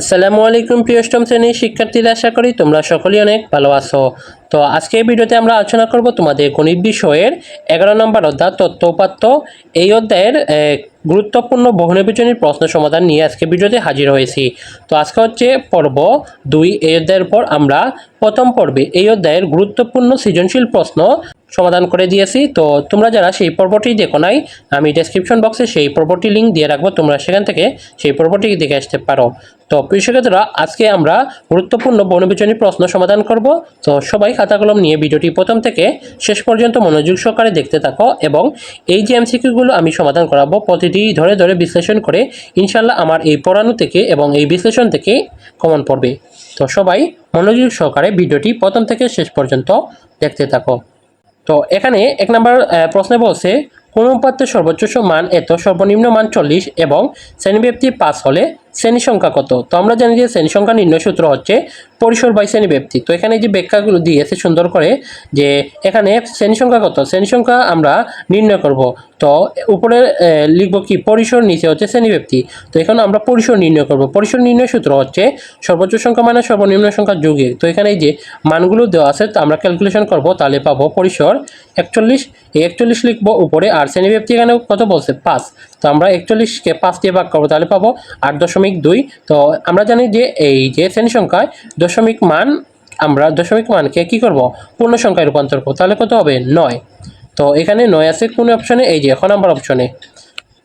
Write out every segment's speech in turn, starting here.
আসসালামু আলাইকুম, প্রিয় অষ্টম শ্রেণির শিক্ষার্থীরা, আশা করি তোমরা সকলেই অনেক ভালো আছো। তো আজকে এই ভিডিওতে আমরা আলোচনা করব তোমাদের গণিত বিষয়ের এগারো নম্বর অধ্যায় তত্ত্ব উপাত্ত। এই অধ্যায়ের গুরুত্বপূর্ণ বহুনির্বাচনী প্রশ্ন সমাধান নিয়ে আজকে ভিডিওতে হাজির হয়েছি। তো আজকে হচ্ছে পর্ব দুই, এই অধ্যায়ের পর আমরা প্রথম পর্বে, এই অধ্যায়ের গুরুত্বপূর্ণ সৃজনশীল প্রশ্ন সমাধান করে দিয়েছি। তো তোমরা যারা সেই পর্বটি দেখো নাই, আমি ডেসক্রিপশন বক্সে সেই পর্বটি লিঙ্ক দিয়ে রাখব। তোমরা সেখান থেকে সেই পর্বটি দেখে আসতে পারো। তো প্রিয় আজকে আমরা গুরুত্বপূর্ণ বনবিচনী প্রশ্ন সমাধান করব। তো সবাই খাতা কলম নিয়ে ভিডিওটি প্রথম থেকে শেষ পর্যন্ত মনোযোগ সহকারে দেখতে থাকো এবং এই যে এমসিকিউগুলো আমি সমাধান করাবো, প্রতিটি ধরে ধরে বিশ্লেষণ করে ইনশাল্লাহ আমার এই পড়ানো থেকে এবং এই বিশ্লেষণ থেকে কমন পড়বে। তো সবাই মনোযোগ সহকারে ভিডিওটি প্রথম থেকে শেষ পর্যন্ত দেখতে থাকো। তো এখানে এক নম্বর প্রশ্নে বলছে, কোন উপাত্তের সর্বোচ্চ মান এত? সর্বনিম্ন মান চল্লিশ এবং শ্রেণীব্যাপ্তি পাঁচ হলে শ্রেণি সংখ্যা কত? তো আমরা জানি যে শ্রেণি সংখ্যা নির্ণয় সূত্র হচ্ছে পরিসর বাই শ্রেণি ব্যক্তি। তো এখানে যে ব্যাখ্যাগুলো দিয়েছে সুন্দর করে যে এখানে শ্রেণি সংখ্যা কত? শ্রেণি সংখ্যা আমরা নির্ণয় করব। তো উপরে লিখব কি? পরিসর নিচে হচ্ছে শ্রেণি ব্যক্তি। তো এখানে আমরা পরিসর নির্ণয় করব। পরিসর নির্ণয় সূত্র হচ্ছে সর্বোচ্চ সংখ্যা মানে সর্বনিম্ন সংখ্যা যুগে তো এখানে যে মানগুলো দেওয়া আছে, তো আমরা ক্যালকুলেশন করব, তাহলে পাবো পরিসর একচল্লিশ। এই একচল্লিশ লিখব উপরে, আর শ্রেণি ব্যক্তি এখানে কত বলছে? পাঁচ। তো আমরা একচল্লিশকে পাঁচ দিয়ে ভাগ করব, তাহলে পাবো আট দশমিক দুই। তো আমরা জানি যে এই যে শ্রেণি সংখ্যায় দশমিক মান, আমরা দশমিক মানকে কি করব? পূর্ণ সংখ্যায় রূপান্তর করব। তাহলে কত হবে? নয়। তো এখানে নয় আছে কোন অপশনে এই যে এখন নাম্বার অপশনে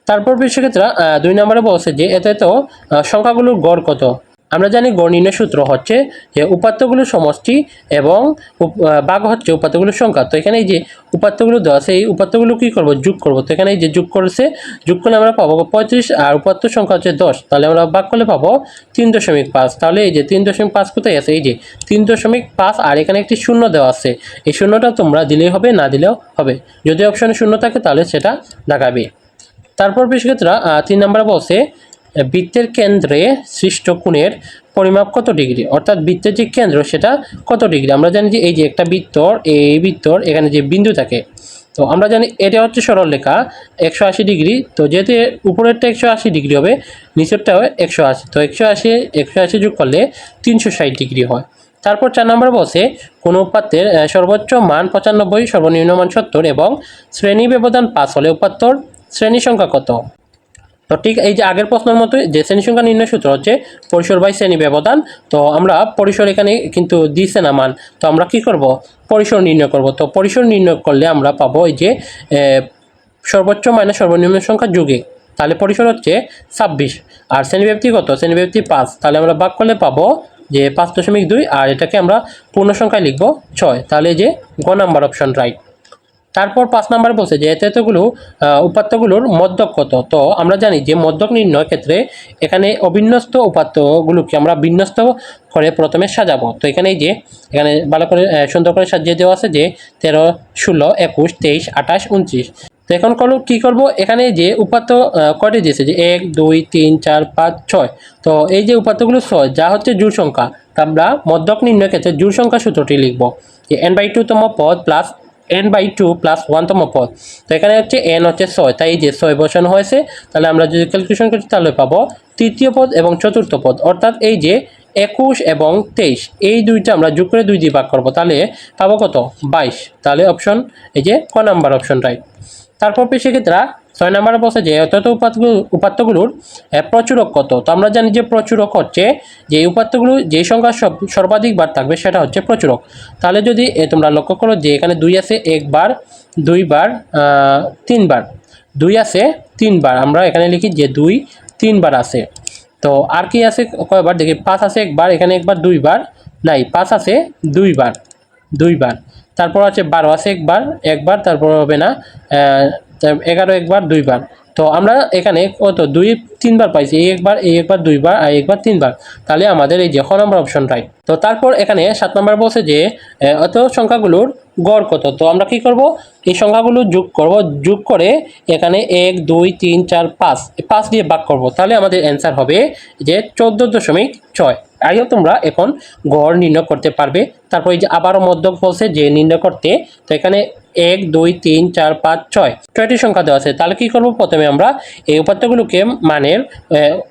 তারপর সেক্ষেত্রে দুই নম্বরে বলছে যে, এতে তো সংখ্যাগুলোর গড় কত? আমরা জানি গড় সূত্র হচ্ছে যে উপাত্তগুলোর সমষ্টি এবং ভাগ হচ্ছে উপাত্তগুলোর সংখ্যা। তো এখানে এই যে উপাত্তগুলো দেওয়া আছে, এই উপাত্তগুলো কী করব? যোগ করব। তো এখানে এই যে যোগ করেছে, যোগ করলে আমরা পাবো পঁয়ত্রিশ আর উপাত্ত সংখ্যা হচ্ছে দশ। তাহলে আমরা ভাগ করলে পাবো তিন দশমিক পাঁচ। তাহলে এই যে তিন দশমিক পাঁচ কোথায় আছে? এই যে তিন দশমিক পাঁচ আর এখানে একটি শূন্য দেওয়া আছে। এই শূন্যটা তোমরা দিলেই হবে, না দিলেও হবে। যদি অপশনে শূন্য থাকে, তাহলে সেটা দেখাবে তারপর বিশেষক্ষেত্রা তিন নম্বরে বলছে বৃত্তের কেন্দ্রে সৃষ্ট কোণের পরিমাপ কত ডিগ্রি? অর্থাৎ বৃত্তের যে কেন্দ্র, সেটা কত ডিগ্রি? আমরা জানি যে এই যে একটা বৃত্তর, এই বৃত্তর এখানে যে বিন্দু থাকে, তো আমরা জানি এটা হচ্ছে সরল রেখা, একশো আশি ডিগ্রি। তো যেহেতু উপরেরটা একশো আশি ডিগ্রি হবে নিচেরটাও একশো আশি। তো একশো আশি একশো আশি যোগ করলে তিনশো ষাট ডিগ্রি হয়। তারপর চার নম্বর বসে কোনো উপাত্তের সর্বোচ্চ মান পঁচানব্বই, সর্বনিম্ন মান সত্তর এবং শ্রেণি ব্যবধান পাঁচ হলে উপাত্তর। শ্রেণি সংখ্যা কত? তো ঠিক এই যে আগের প্রশ্নের মতো যে শ্রেণি সংখ্যা নির্ণয় সূত্র হচ্ছে, পরিসর বাই শ্রেণি ব্যবধান, তো আমরা পরিসর এখানে কিন্তু দিছে না মান। তো আমরা কি করব? পরিসর নির্ণয় করব। তো পরিসর নির্ণয় করলে আমরা পাবো এই যে সর্বোচ্চ মাইনাস সর্বনিম্ন সংখ্যা যুগে। তাহলে পরিসর হচ্ছে ছাব্বিশ। আর শ্রেণীব্যাপ্তি কত? শ্রেণীব্যাপ্তি পাঁচ। তাহলে আমরা ভাগ করলে পাবো যে পাঁচ দশমিক দুই, আর এটাকে আমরা পূর্ণ সংখ্যায় লিখব ছয়। তাহলে যে গ নাম্বার অপশন রাইট তারপর পাঁচ নাম্বার বলছে যে এতে এতগুলো উপাত্তগুলোর মধ্যক কত? তো আমরা জানি যে মধ্যক নির্ণয় ক্ষেত্রে এখানে অবিন্যস্ত উপাত্তগুলোকে আমরা বিন্যস্ত করে প্রথমে সাজাবো। তো এখানে যে, এখানে ভালো করে সুন্দর করে সাজিয়ে দেওয়া আছে যে তেরো, ষোলো, একুশ, তেইশ, আঠাশ, উনত্রিশ। তো এখন করল কী করব? এখানে যে উপাত্ত কয়টি দিয়েছে? যে এক, দুই, তিন, চার, পাঁচ, ছয়। তো এই যে উপাত্তগুলো ছয়, যা হচ্ছে জোড় সংখ্যা, তা আমরা মধ্যক নির্ণয় ক্ষেত্রে জোড় সংখ্যা সূত্রটি লিখব। যে এন বাই টু তম পদ plus N by two plus ওয়ানতম পদ। তো এখানে হচ্ছে এন হচ্ছে ছয়, তাই যে ছয় বসানো হয়েছে, তাহলে আমরা যদি ক্যালকুলেশন করি তাহলে পাবো তৃতীয় পদ এবং চতুর্থ পদ। অর্থাৎ এই যে একুশ এবং তেইশ, এই দুইটা আমরা যোগ করে দুই দিয়ে ভাগ করব, তাহলে পাবো কত? বাইশ। তাহলে অপশন এই যে ক নাম্বার অপশন রাইট তারপর সেক্ষেত্রে ছয় নম্বরে বলছে যে, অত্যন্ত উপাত্তগুলো, উপাত্তগুলোর প্রচুরক কত? তো আমরা জানি যে প্রচুরক হচ্ছে, যে উপাত্তগুলো যে সংখ্যা সব, সর্বাধিক বার থাকবে সেটা হচ্ছে প্রচুরক। তাহলে যদি তোমরা লক্ষ্য করো যে এখানে দুই আছে একবার দুইবার তিনবার দুই আছে তিনবার আমরা এখানে লিখি যে দুই তিনবার আছে। তো আর কি আছে কয়বার? দেখি, পাঁচ আছে একবার এখানে একবার দুইবার নাই, পাঁচ আছে দুইবার দুইবার তারপর আছে বারো আছে একবার একবার তারপর হবে না এগারো একবার, দুইবার। তো আমরা এখানে কত? দুই, তিনবার পাইছি। এই একবার এই একবার, দুইবার, আর একবার, তিনবার। তাহলে আমাদের এই যে খ নম্বর অপশন রাইট তো তারপর এখানে সাত নম্বর বলছে যে অত সংখ্যাগুলোর গড় কত? তো আমরা কি করব? এই সংখ্যাগুলো যোগ করব। যোগ করে এখানে এক, দুই, তিন, চার, পাঁচ। পাঁচ দিয়ে ভাগ করব। তাহলে আমাদের অ্যান্সার হবে যে চোদ্দ দশমিক ছয়। আগেও তোমরা এখন গড় নির্ণয় করতে পারবে। তারপর এই যে আবারও মধ্যক বলছে যে নির্ণয় করতে, তো এখানে এক, দুই, তিন, চার, পাঁচ, ছয় ছয়টি সংখ্যা দেওয়া আছে। তাহলে কি করব? প্রথমে আমরা এই উপাত্তগুলোকে মানের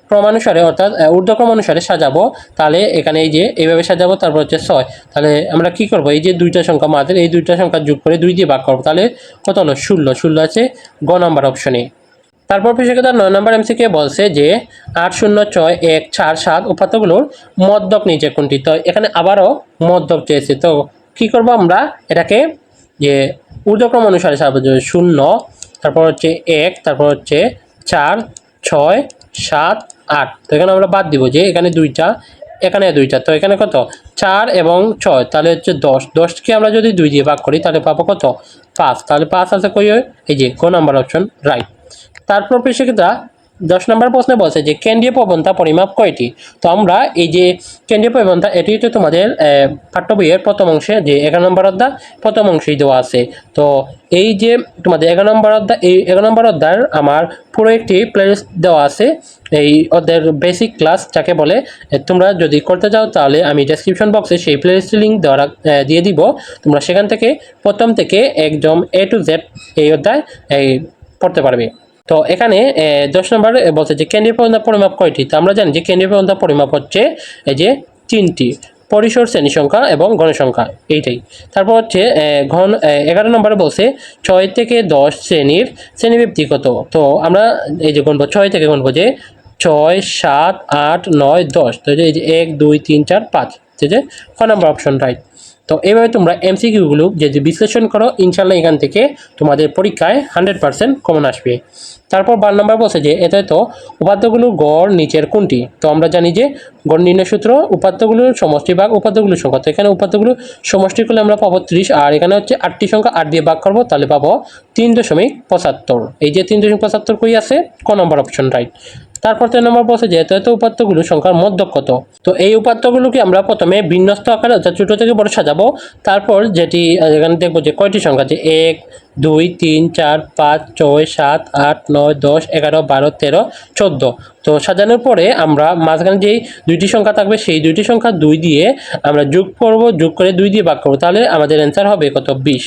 ক্রমানুসারে অর্থাৎ ঊর্ধ্বক্রম অনুসারে সাজাবো। তাহলে এখানে এই যে এইভাবে সাজাবো, তারপর হচ্ছে ছয়। তাহলে আমরা কি করব? এই যে দুইটা সংখ্যা আমাদের, এই দুইটা সংখ্যা যোগ করে দুই দিয়ে ভাগ করব। তাহলে কত হলো? ষোলো। ষোলো আছে গ নাম্বার অপশনে। তারপর পেশাদার নয় নম্বর এমসিকে বলছে যে আট, শূন্য, ছয়, এক, চার, সাত উপাত্তগুলোর মদ্যক নিচে কোনটি? তো এখানে আবারও মদ্যক চেয়েছে। তো কি করব আমরা? এটাকে যে ঊর্ধ্বক্রম অনুসারে সাজাবো শূন্য, তারপর হচ্ছে এক, তারপর হচ্ছে চার, ছয়, সাত, আট। তো এখানে আমরা বাদ দিব যে এখানে দুইটা এখানে দুইটা। তো এখানে কত? চার এবং ছয়, তাহলে হচ্ছে দশ। দশকে আমরা যদি দুই দিয়ে ভাগ করি, তাহলে পাবো কত? পাঁচ। তাহলে পাঁচ আছে কই? এই যে কোন নাম্বার অপশন, রাইট। তারপর পেশিকতা দশ নম্বর প্রশ্নে বলছে যে, কেন্দ্রীয় প্রবণতা পরিমাপ কয়টি? তো আমরা এই যে কেন্দ্রীয় প্রবণতা, এটি হচ্ছে তোমাদের পাঠ্য বইয়ের প্রথম অংশে যে এগারো নম্বর অধ্যায়, প্রথম অংশেই দেওয়া আছে। তো এই যে তোমাদের এগারো নম্বর অধ্যায়, এই এগারো নম্বর অধ্যায়ের আমার পুরো একটি প্লেলিস্ট দেওয়া আছে। এই অধ্যায়ের বেসিক ক্লাস যাকে বলে তোমরা যদি করতে চাও তাহলে আমি ডেসক্রিপশন বক্সে সেই প্লেলিস্টের লিঙ্ক দেওয়া দিয়ে দিব। তোমরা সেখান থেকে প্রথম থেকে একদম এ টু জেড এই অধ্যায়, এই, পড়তে পারবে। তো এখানে দশ নম্বর বলছে যে কেন্দ্রীয় প্রবণতা পরিমাপ কয়টি? তো আমরা জানি যে কেন্দ্রীয় প্রবণতা পরিমাপ হচ্ছে এই যে তিনটি, পরিসর, শ্রেণি সংখ্যা এবং গণসংখ্যা এইটাই। তারপর হচ্ছে ঘন এগারো নম্বরে বলছে ছয় থেকে দশ শ্রেণির শ্রেণীব্যক্তি কত? তো আমরা এই যে গণবো ছয় থেকে গণবো যে ছয়, সাত, আট, নয়, দশ। তো এই যে এক, দুই, তিন, চার, পাঁচ ঠিক আছে ক নম্বর অপশন রাইট তো এইভাবে তোমরা এমসিকিউগুলো যদি বিশ্লেষণ করো ইনশাল্লাহ এখান থেকে তোমাদের পরীক্ষায় হান্ড্রেড পার্সেন্ট কমন আসবে। তারপর বার নাম্বার বলছে যে, এতে তো উপাত্তগুলোর গড় নিচের কোনটি? তো আমরা জানি যে গড় নির্ণয় সূত্র উপাত্তগুলোর সমষ্টি ভাগ উপাত্তগুলোর সংখ্যা। তো এখানে উপাত্তগুলো সমষ্টি করলে আমরা পাবো ত্রিশ, আর এখানে হচ্ছে আটটি সংখ্যা, আট দিয়ে ভাগ করব, তাহলে পাবো তিন দশমিক পঁচাত্তর। এই যে তিন দশমিক পঁচাত্তর কই আছে? ক নম্বর অপশন রাইট তারপর তিন নম্বর বলছে যে, এত উপাত্তগুলো সংখ্যার মধ্য কত? তো এই উপাত্তগুলোকে আমরা প্রথমে বিন্যস্ত আকারে অর্থাৎ ছোটো থেকে বড় সাজাবো। তারপর যেটি এখানে দেখব যে কয়টি সংখ্যা যে এক, দুই, তিন, চার, পাঁচ, ছয়, সাত, আট, নয়, দশ, এগারো, বারো, তেরো, চোদ্দ। তো সাজানোর পরে আমরা মাঝখানে যেই দুইটি সংখ্যা থাকবে, সেই দুইটি সংখ্যা দুই দিয়ে আমরা যোগ করব, যোগ করে দুই দিয়ে ভাগ করব। তাহলে আমাদের অ্যান্সার হবে কত? বিশ।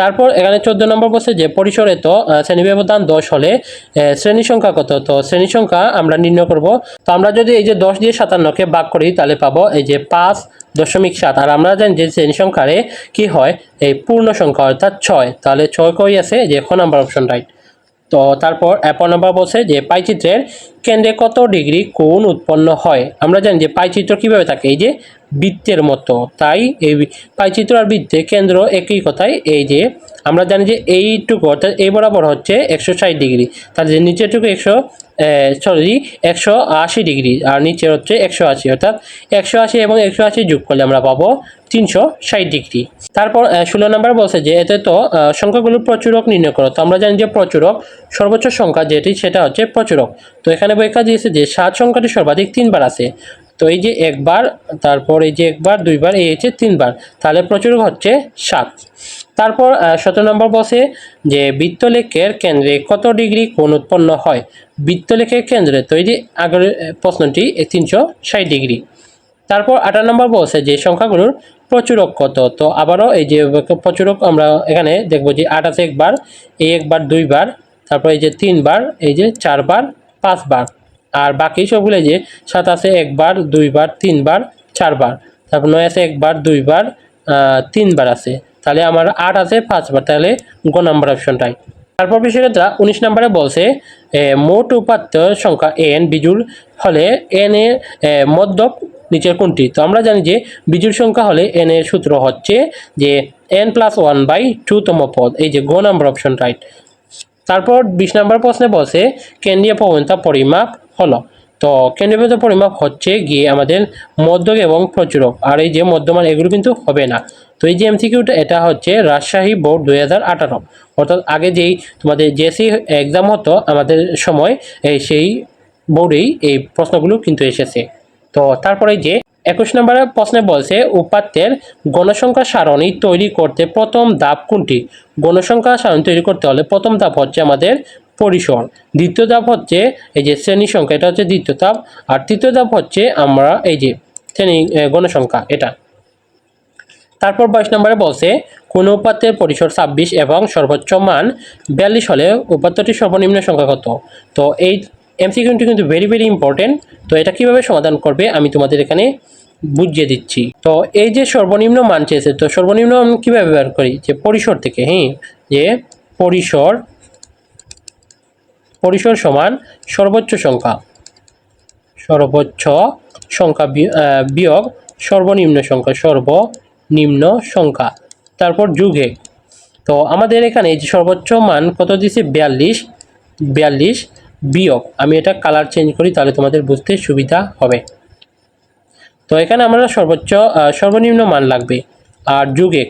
তারপর এখানে চোদ্দ নম্বর বলছে যে পরিসরে তো শ্রেণি ব্যবধান দশ হলে শ্রেণি সংখ্যা কত? তো শ্রেণি সংখ্যা আমরা নির্ণয় করব। তো আমরা যদি এই যে দশ দিয়ে সাতান্নকে ভাগ করি, তাহলে পাবো এই যে পাঁচ দশমিক সাত। আর আমরা জানি যে শ্রেণি সংখ্যারে কি হয়? এই পূর্ণ সংখ্যা অর্থাৎ ছয়। তাহলে ছয় কই আছে? যে এখন নাম্বার অপশন রাইট তো তারপর অ্যাপন নাম্বার বলছে যে পাইচিত্রের কেন্দ্রে কত ডিগ্রি কোণ উৎপন্ন হয়? আমরা জানি যে পাইচিত্র কীভাবে থাকে? এই যে বৃত্তের মতো। তাই এই পাইচিত্র আর বৃত্তের কেন্দ্র একই কথাই। এই যে আমরা জানি যে এইটুকু, অর্থাৎ এই বরাবর হচ্ছে একশো ষাট ডিগ্রি তাহলে যে নিচেটুকু একশো সরি একশো আশি ডিগ্রি আর নিচের হচ্ছে একশো আশি অর্থাৎ একশো আশি এবং একশো আশি যোগ করলে আমরা পাবো তিনশো ষাট ডিগ্রি। তারপর ষোলো নম্বর বলছে যে এতে তো আহ, সংখ্যাগুলোর প্রচুরক নির্ণয় করো। তো আমরা জানি যে প্রচুরক সর্বোচ্চ সংখ্যা যেটি সেটা হচ্ছে প্রচুরক। তো এখানে ব্যাখ্যা দিয়েছে যে সাত সংখ্যাটি সর্বাধিক তিনবার আছে। তো এই যে একবার তারপর এই যে একবার দুইবার এই হচ্ছে তিনবার। তাহলে প্রচুরক হচ্ছে সাত। তারপর সতেরো নম্বর বসে যে বৃত্তলেখের কেন্দ্রে কত ডিগ্রি কোণ উৎপন্ন হয়? বৃত্তলেখের কেন্দ্রে তো এই যে আগের প্রশ্নটি তিনশো ষাট ডিগ্রি। তারপর আঠারো নম্বর বলছে যে সংখ্যাগুলোর প্রচুরক কত? তো আবারও এই যে প্রচুরক আমরা এখানে দেখব যে আট আছে একবার, এই একবার দুইবার তারপর এই যে তিনবার এই যে চারবার পাঁচবার আর বাকি সবগুলো যে সাত আছে একবার দুইবার তিনবার চারবার তারপর নয় আছে একবার দুইবার তিনবার আছে। তাহলে আমার আট আছে পাঁচবার তাহলে গ নাম্বার অপশনটাই। তারপর বিষয়টা উনিশ নম্বরে বলছে মোট উপাত্ত সংখ্যা এন বিজুল হলে এন এ, মধ্যক নিচের কোনটি? তো আমরা জানি যে বিজুল সংখ্যা হলে এন এর সূত্র হচ্ছে যে N plus one by two তম পদ এই যে গ নাম্বার অপশন রাইট তারপর বিশ নম্বর প্রশ্নে বলছে কেন্দ্রীয় প্রবণতা পরিমাপ হলো। তো কেন্দ্রীয় প্রবণতা পরিমাপ হচ্ছে গিয়ে আমাদের মধ্যক এবং প্রচুরক। আর এই যে মধ্যমান, এগুলো কিন্তু হবে না। তো এই যে এমসিকিউটা এটা হচ্ছে রাজশাহী বোর্ড দুই হাজার আঠারো। অর্থাৎ আগে যেই তোমাদের জেসি এক্সাম হতো আমাদের সময়, এই সেই বোর্ডেই এই প্রশ্নগুলো কিন্তু এসেছে। তো তারপরে যে একুশ নম্বরের প্রশ্নে বলছে, উপাত্তের গণসংখ্যা সারণী তৈরি করতে প্রথম ধাপ কোনটি? গণসংখ্যা সারণী তৈরি করতে হলে প্রথম ধাপ হচ্ছে আমাদের পরিসর দ্বিতীয় ধাপ হচ্ছে এই যে শ্রেণি সংখ্যা, এটা হচ্ছে দ্বিতীয় ধাপ। আর তৃতীয় ধাপ হচ্ছে আমরা এই যে শ্রেণি গণসংখ্যা, এটা। তারপর বাইশ নম্বরে বলছে, কোন উপাত্তের পরিসর ছাব্বিশ এবং সর্বোচ্চ মান বিয়াল্লিশ হলে উপাত্তটির সর্বনিম্ন সংখ্যা কত? তো এই এমসিকিউটি কিন্তু ভেরি ভেরি ইম্পর্টেন্ট তো এটা কীভাবে সমাধান করবে আমি তোমাদের এখানে বুঝিয়ে দিচ্ছি। তো এই যে সর্বনিম্ন মান চেয়েছে, তো সর্বনিম্ন আমি কীভাবে ব্যবহার করি? যে পরিসর থেকে হ্যাঁ? যে পরিসর পরিসর সমান সর্বোচ্চ সংখ্যা। সর্বোচ্চ সংখ্যা বিয়োগ সর্বনিম্ন সংখ্যা সর্বনিম্ন সংখ্যা। তারপর যুগে। তো আমাদের এখানে যে সর্বোচ্চ মান কত দিয়েছে? বিয়াল্লিশ। বিয়াল্লিশ বিয়োগ। আমি এটা কালার চেঞ্জ করি, তাহলে তোমাদের বুঝতে সুবিধা হবে। তো এখানে আমরা সর্বোচ্চ সর্বনিম্ন মান লাগবে। আর যুগে।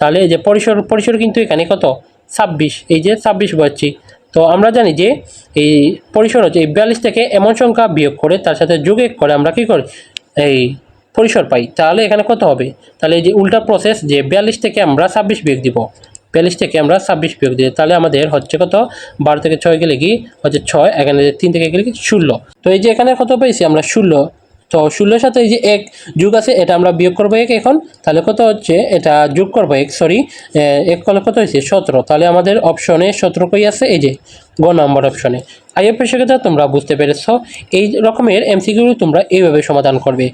তাহলে এই যে পরিসর পরিসর কিন্তু এখানে কত? ছাব্বিশ। এই যে ছাব্বিশ বলছি তো আমরা জানি যে এই পরিসর হচ্ছে এই বিয়াল্লিশ থেকে এমন সংখ্যা বিয়োগ করে তার সাথে যোগে করে আমরা কি করি? এই পরিসর পাই। তাহলে এখানে কত হবে? তাহলে এই যে উল্টা প্রসেস যে বিয়াল্লিশ থেকে আমরা ছাব্বিশ বিয়োগ দিব। বিয়াল্লিশ থেকে আমরা ছাব্বিশ বিয়োগ দিই তাহলে আমাদের হচ্ছে কত? বারো থেকে ছয় গেলে কি? হচ্ছে ছয়, এখানে তিন থেকে গেলে কি? ষোলো। তো এই যে এখানে কত পেয়েছি আমরা? ষোলো। তো ষোলোর সাথে এই যে এক যুগ আছে, এটা আমরা বিয়োগ করব এক এখন। তাহলে কত হচ্ছে? এটা যোগ করব এক সরি এক কলে কত হয়েছে? সতেরো। তাহলে আমাদের অপশনে সতেরো কই আছে? এই যে, গ নম্বর অপশনে আইএফের সেক্ষেত্রে তোমরা বুঝতে পেরেছ, এই রকমের এমসিকিউ তোমরা এইভাবে সমাধান করবে।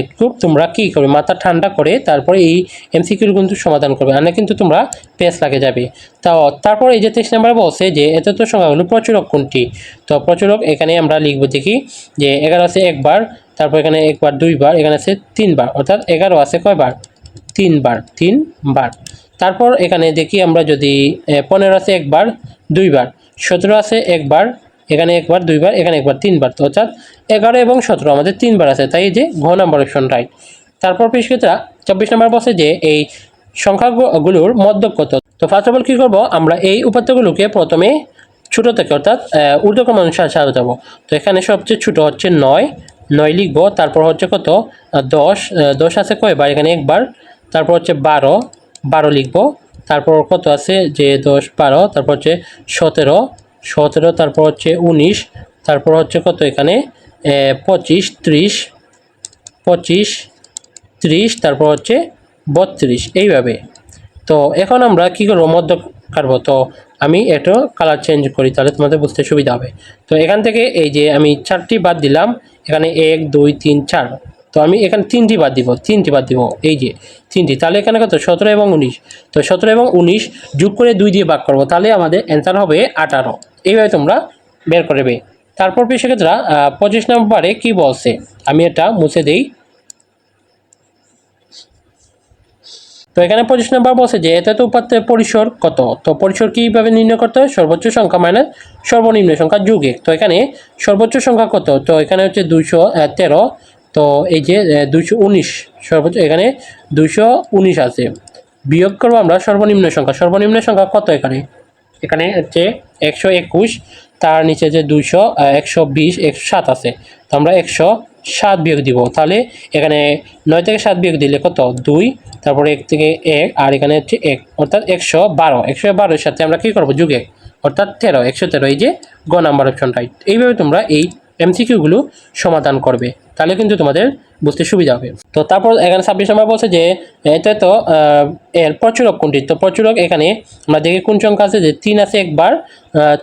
একটু তোমরা কী করবে? মাথা ঠান্ডা করে তারপরে এই এমসিকিউ কিন্তু সমাধান করবে, আর কিন্তু তোমরা পেস লাগে যাবে। তাও তারপর এই যে তেইশ নাম্বার বলছে যে, এত তো সংখ্যাগুলো প্রচুরক কোনটি? তো প্রচুরক এখানে আমরা লিখব দেখি যে, এগারো আছে একবার তারপর এখানে একবার, দুইবার, এখানে আছে তিনবার, অর্থাৎ এগারো আছে কয়বার? তিনবার তিনবার। তারপর এখানে দেখি আমরা যদি পনেরো আছে একবার, দুইবার, সতেরো আছে একবার, এখানে একবার, দুইবার, এখানে একবার, তিনবার। তো অর্থাৎ এগারো এবং সতেরো আমাদের তিনবার আছে, তাই যে ঘ নাম্বার অপশন রাইট তারপর পৃষ্ঠতা চব্বিশ নম্বর বসে যে এই সংখ্যাগুলোর মধ্যক কত? তো ফার্স্ট অফ অল কী করব? আমরা এই উপাত্তগুলোকে প্রথমে ছোটো থেকে, অর্থাৎ ঊর্ধ্বক্রম অনুসারে সাজাবো। তো এখানে সবচেয়ে ছোটো হচ্ছে নয় নয় লিখব, তারপর হচ্ছে কত? দশ দশ আছে কয়বার এখানে একবার। তারপর হচ্ছে বারো বারো লিখব। তারপর কত আছে? যে দশ, বারো, তারপর হচ্ছে সতেরো সতেরো, তারপর হচ্ছে উনিশ, তারপর হচ্ছে কত এখানে? পঁচিশ, ত্রিশ পঁচিশ, ত্রিশ, তারপর হচ্ছে বত্রিশ, এইভাবে। তো এখন আমরা কী করব? মধ্য কাটবো। তো আমি একটু কালার চেঞ্জ করি, তাহলে তোমাদের বুঝতে সুবিধা হবে। তো এখান থেকে এই যে আমি চারটি বাদ দিলাম এখানে এক, দুই, তিন, চার। তো আমি এখানে তিনটি বাদ দিব, তিনটি বাদ দিব, এই যে তিনটি। তাহলে এখানে কত? সতেরো এবং উনিশ। তো সতেরো এবং উনিশ যোগ করে দুই দিয়ে ভাগ করব, তাহলে আমাদের অ্যান্সার হবে আঠারো। এইভাবে তোমরা বের করবে তারপর সেক্ষেত্রে পঁচিশ নম্বরে কি বলছে? আমি এটা মুছে দিই। তো এখানে পঁচিশ নম্বর বলছে যে, এতে তো উপাত্তের পরিসর কত? তো পরিসর কীভাবে নির্ণয় করতে হয়? সর্বোচ্চ সংখ্যা মানে সর্বনিম্ন সংখ্যা যুগে। তো এখানে সর্বোচ্চ সংখ্যা কত? তো এখানে হচ্ছে দুশো তেরো। তো এই যে দুশো উনিশ, সর্বোচ্চ এখানে দুইশো উনিশ আছে। বিয়োগ করব আমরা সর্বনিম্ন সংখ্যা। সর্বনিম্ন সংখ্যা কত এখানে? এখানে হচ্ছে একশো একুশ, তার নিচে যে দুইশো একশো বিশ, একশো সাত আছে। তো আমরা একশো সাত বিয়োগ দিব। তাহলে এখানে নয় থেকে সাত বিয়োগ দিলে কত? দুই। তারপরে এক থেকে এক, আর এখানে হচ্ছে এক। অর্থাৎ একশো বারো। একশো বারোর সাথে আমরা কী করব? যুগে অর্থাৎ তেরো। একশো তেরো, এই যে গ নাম্বার অপশন রাইট এইভাবে তোমরা এই এমসিকিউগুলো সমাধান করবে। তাহলে কিন্তু তোমাদের বুঝতে সুবিধা হবে। তো তারপর এখানে ছাব্বিশ নম্বর বলছে যে এটা তো এর প্রচুরক কোনটি? তো প্রচুরক এখানে আমরা দেখি কোন সংখ্যা আছে যে তিন আছে একবার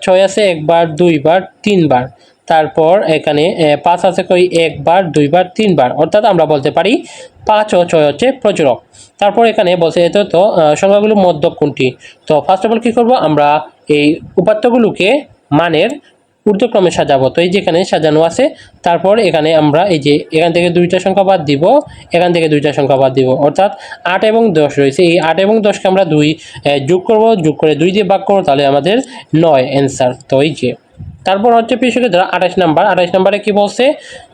ছয় আছে একবার, দুইবার, তিনবার। তারপর এখানে পাঁচ আছে কই? একবার, দুইবার, তিনবার। অর্থাৎ আমরা বলতে পারি পাঁচ ও ছয় হচ্ছে প্রচুরক। তারপর এখানে বলছে এত তো সংখ্যাগুলো মধ্যক কোনটি? তো ফার্স্ট অফ অল কী করব? আমরা এই উপাত্তগুলোকে মানের ঊর্ধ্বক্রমে সাজাবো। তো এই যেখানে সাজানো আছে, তারপর এখানে আমরা এই যে এখান থেকে দুইটা সংখ্যা বাদ দিব, এখান থেকে দুইটা সংখ্যা বাদ দিব। অর্থাৎ আট এবং দশ রয়েছে। এই আট এবং দশকে আমরা দুই যোগ করব। যোগ করে দুই দিয়ে ভাগ করব, তাহলে আমাদের নয় অ্যান্সার তো এই যে তারপর হচ্ছে পিছনে ধরো আঠাশ নাম্বার, আঠাশ নাম্বারে কি বলছে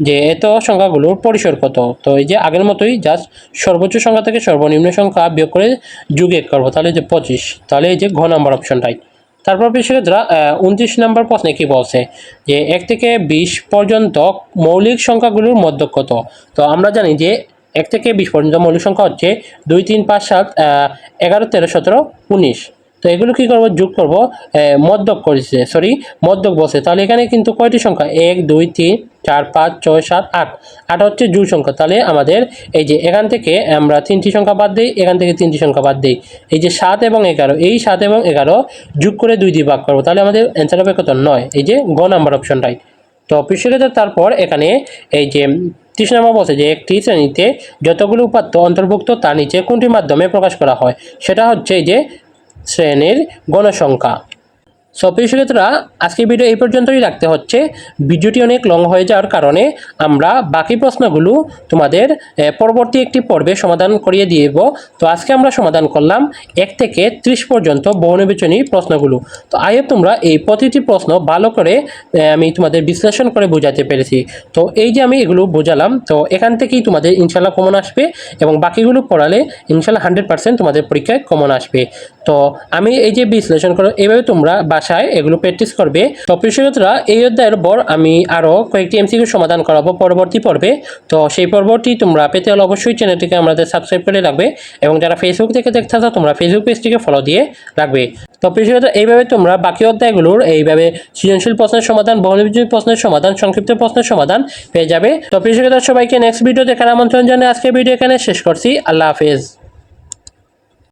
যে এত সংখ্যাগুলোর পরিসর কত? তো এই যে আগের মতোই জাস্ট সর্বোচ্চ সংখ্যা থেকে সর্বনিম্ন সংখ্যা বিয়োগ করে যুগে করব, তাহলে যে পঁচিশ, তাহলে এই যে ঘ নাম্বার অপশনটাই। তারপর বিশেষজ্ঞরা উনত্রিশ নম্বর প্রশ্নে কি বলছে? যে এক থেকে বিশ পর্যন্ত মৌলিক সংখ্যাগুলোর মধ্য কত? তো আমরা জানি যে এক থেকে বিশ পর্যন্ত মৌলিক সংখ্যা হচ্ছে দুই, তিন, পাঁচ, সাত এগারো, তেরো, সতেরো, উনিশ। তো এগুলো কি করব? যোগ করব মদ্যক করেছে সরি মদ্যক বসে। তাহলে এখানে কিন্তু কয়টি সংখ্যা? এক, দুই, তিন, চার, পাঁচ, ছয়, সাত, আট। আট হচ্ছে জোড় সংখ্যা। তাহলে আমাদের এই যে এখান থেকে আমরা তিনটি সংখ্যা বাদ দিই, এখান থেকে তিনটি সংখ্যা বাদ দিই। এই যে সাত এবং এগারো, এই সাত এবং এগারো যোগ করে দুই দিয়ে ভাগ করব। তাহলে আমাদের অ্যান্সার হবে কত? নয়। এই যে গ নাম্বার অপশনটাই তো পিছনে তারপর এখানে এই যে ত্রিশ নম্বর বলছে যে একটি শ্রেণীতে যতগুলো উপাত্ত অন্তর্ভুক্ত তার নিচে কোনটির মাধ্যমে প্রকাশ করা হয়? সেটা হচ্ছে এই যে শ্রেণির গণসংখ্যা। সো প্রিয় শিক্ষার্থীরা, আজকের ভিডিও এই পর্যন্তই রাখতে হচ্ছে। ভিডিওটি অনেক লং হয়ে যাওয়ার কারণে আমরা বাকি প্রশ্নগুলো তোমাদের পরবর্তী একটি পর্বে সমাধান করিয়ে দিব। তো আজকে আমরা সমাধান করলাম এক থেকে ত্রিশ পর্যন্ত বহুনির্বাচনী প্রশ্নগুলো। তো আগে তোমরা এই প্রতিটি প্রশ্ন ভালো করে আমি তোমাদের বিশ্লেষণ করে বোঝাতে পেরেছি। তো এই যে আমি এগুলো বোঝালাম, তো এখান থেকেই তোমাদের ইনশাল্লাহ কমন আসবে এবং বাকিগুলো পড়ালে ইনশাল্লাহ হান্ড্রেড পার্সেন্ট তোমাদের পরীক্ষায় কমন আসবে। তো আমি এই যে বিশ্লেষণ করো এইভাবে তোমরা বাসায় এগুলো প্র্যাকটিস করবে। তো কৃষকরা এই অধ্যায়ের পর আমি আরও কয়েকটি এমসিকিউ সমাধান করাবো পরবর্তী পর্বে। তো সেই পর্বটি তোমরা পেতে হলে অবশ্যই চ্যানেলটিকে আমাদের সাবস্ক্রাইব করে রাখবে এবং যারা ফেসবুক থেকে দেখতে তোমরা ফেসবুক পেজটিকে ফলো দিয়ে রাখবে। তো কৃষকরা এইভাবে তোমরা বাকি অধ্যায়গুলোর এইভাবে সৃজনশীল প্রশ্নের সমাধান বহুনির্বাচনী প্রশ্নের সমাধান, সংক্ষিপ্ত প্রশ্নের সমাধান পেয়ে যাবে। তো কৃষকরা সবাইকে নেক্সট ভিডিও দেখার আমন্ত্রণ জানিয়ে আজকের ভিডিও এখানে শেষ করছি। আল্লাহ হাফেজ।